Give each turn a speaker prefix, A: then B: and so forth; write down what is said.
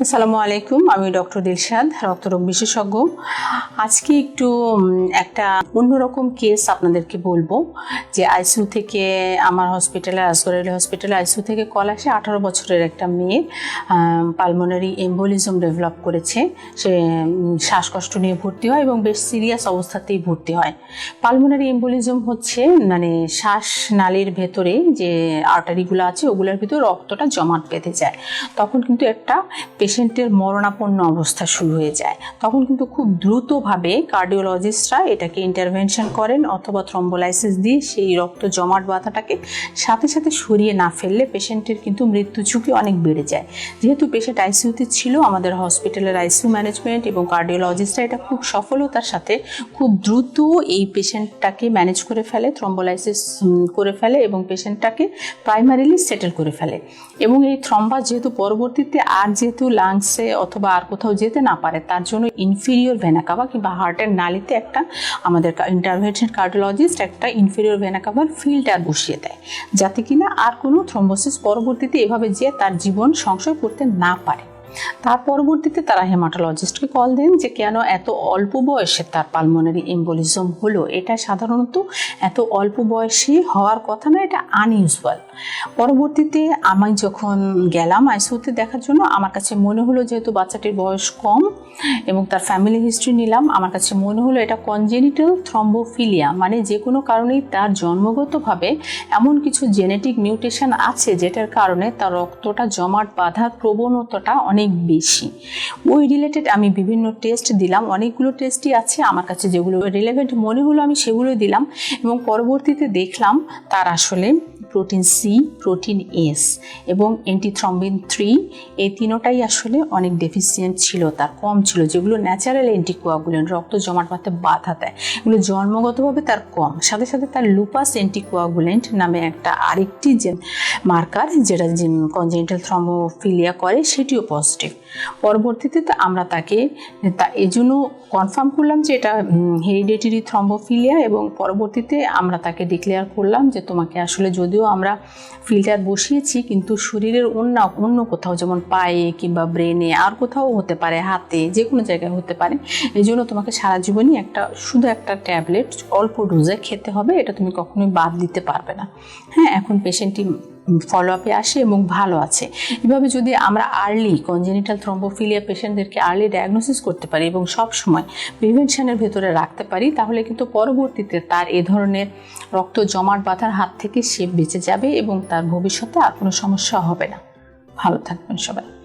A: আসসালামু আলাইকুম, আমি ডক্টর দিলশাদ, রক্তরোগ বিশেষজ্ঞ। আজকে একটু একটা অন্যরকম কেস আপনাদেরকে বলব, যে আইসিউ থেকে আমার হসপিটালে আসগরেলি হসপিটালে আইসিউ থেকে কল আসে। আঠারো বছরের একটা মেয়ে পালমোনারি এম্বোলিজম ডেভেলপ করেছে। সে শ্বাসকষ্ট নিয়ে ভর্তি হয় এবং বেশ সিরিয়াস অবস্থাতেই ভর্তি হয়। পালমোনারি এম্বোলিজম হচ্ছে মানে শ্বাস নালীর ভেতরে যে আর্টারিগুলো আছে, ওগুলোর ভিতরে রক্তটা জমাট বেঁধে যায়। তখন কিন্তু একটা পেশেন্টের মরণাপন্ন অবস্থা শুরু হয়ে যায়। তখন কিন্তু খুব দ্রুতভাবে কার্ডিওলজিস্টরা এটাকে ইন্টারভেনশন করেন অথবা থ্রম্বোলাইসিস দিয়ে সেই রক্ত জমাট বাঁধাটাকে সাথে সাথে সরিয়ে না ফেললে পেশেন্টের কিন্তু মৃত্যু ঝুঁকি অনেক বেড়ে যায়। যেহেতু পেশেন্ট আইসিউতে ছিল, আমাদের হসপিটালের আইসিউ ম্যানেজমেন্ট এবং কার্ডিওলজিস্টরা এটা খুব সফলতার সাথে খুব দ্রুত এই পেশেন্টটাকে ম্যানেজ করে ফেলে থ্রম্বোলাইসিস করে ফেলে এবং পেশেন্টটাকে প্রাইমারিলি সেটেল করে ফেলে। এবং এই থ্রম্বা যেহেতু পরবর্তীতে আর যেহেতু লাংসে অথবা আর কোথাও যেতে না পারে, তার জন্য ইনফিরিয়র ভেনাকাভা কিংবা হার্টের নালিতে একটা আমাদের ইন্টারভেনশন কার্ডিওলজিস্ট একটা ইনফিরিয়র ভেনাকাভার ফিল্টার বসিয়ে দেয়, যাতে কিনা আর কোনো থ্রম্বোসিস পরবর্তীতে এভাবে যে তার জীবন সংশয় করতে না পারে। তার পরবর্তীতে তারা হেমাটোলজিস্টকে কল দেন যে কেন এত অল্প বয়সে তার পালমোনারি এম্বোলিজম হলো। এটা সাধারণত এত অল্প বয়সে হওয়ার কথা না, এটা আনইউজুয়াল পরবর্তীতে আমি যখন গেলাম আইসিউতে দেখার জন্য, আমার কাছে মনে হলো যেহেতু বাচ্চাটির বয়স কম এবং তার ফ্যামিলি হিস্ট্রি নিলাম, আমার কাছে মনে হলো এটা কনজেনিটাল থ্রম্বোফিলিয়া মানে যে কোনো কারণেই তার জন্মগতভাবে এমন কিছু জেনেটিক মিউটেশন আছে, যেটার কারণে তার রক্তটা জমাট বাঁধার প্রবণতাটা অনেক বেশি। ওই রিলেটেড আমি বিভিন্ন টেস্ট দিলাম, অনেকগুলো টেস্টই আছে আমার কাছে যেগুলো রিলেভেন্ট মনে হলো আমি সেগুলো দিলাম এবং পরবর্তীতে দেখলাম তার আসলে প্রোটিন সি প্রোটিন এস এবং অ্যান্টিথ্রম্বিন থ্রি এই তিনোটাই আসলে অনেক ডেফিসিয়েন্ট ছিল, তার কম ছিল, যেগুলো ন্যাচারাল অ্যান্টিকোয়াগুলেন্ট রক্ত জমাট বাঁধতে বাধা দেয়। এগুলো জন্মগতভাবে তার কম, সাথে সাথে তার লুপাস অ্যান্টিকোয়াগুলেন্ট নামে একটা আরেকটি যে মার্কার যেটা কনজেন্টাল থ্রম্বোফিলিয়া করে সেটিও পজিটিভ পরবর্তীতে আমরা তাকে, তা এই জন্য কনফার্ম করলাম যে এটা হেরিডেটারি থ্রম্বোফিলিয়া এবং পরবর্তীতে আমরা তাকে ডিক্লেয়ার করলাম যে তোমাকে আসলে যদিও আমরা ফিল্টার বসিয়েছি, কিন্তু শরীরের অন্য অন্য কোথাও যেমন পায়ে কিংবা ব্রেনে আর কোথাও হতে পারে, হাতে যে কোনো জায়গায় হতে পারে এই জন্য তোমাকে সারা জীবনই একটা, শুধু একটা ট্যাবলেট অল্প ডোজে খেতে হবে, এটা তুমি কখনোই বাদ দিতে পারবে না। হ্যাঁ এখন পেশেন্টটি ফলো আপে আসে এবং ভালো আছে। এভাবে যদি আমরা আর্লি কনজেনিটাল থ্রম্বোফিলিয়া পেশেন্টদেরকে আর্লি ডায়াগনোসিস করতে পারি এবং সব সময় প্রিভেনশনের ভেতরে রাখতে পারি, তাহলে কিন্তু পরবর্তীতে তার এ ধরনের রক্ত জমাট বাঁধার হাত থেকে সে বেঁচে যাবে এবং তার ভবিষ্যতে আর কোনো সমস্যা হবে না। ভালো থাকবেন সবাই।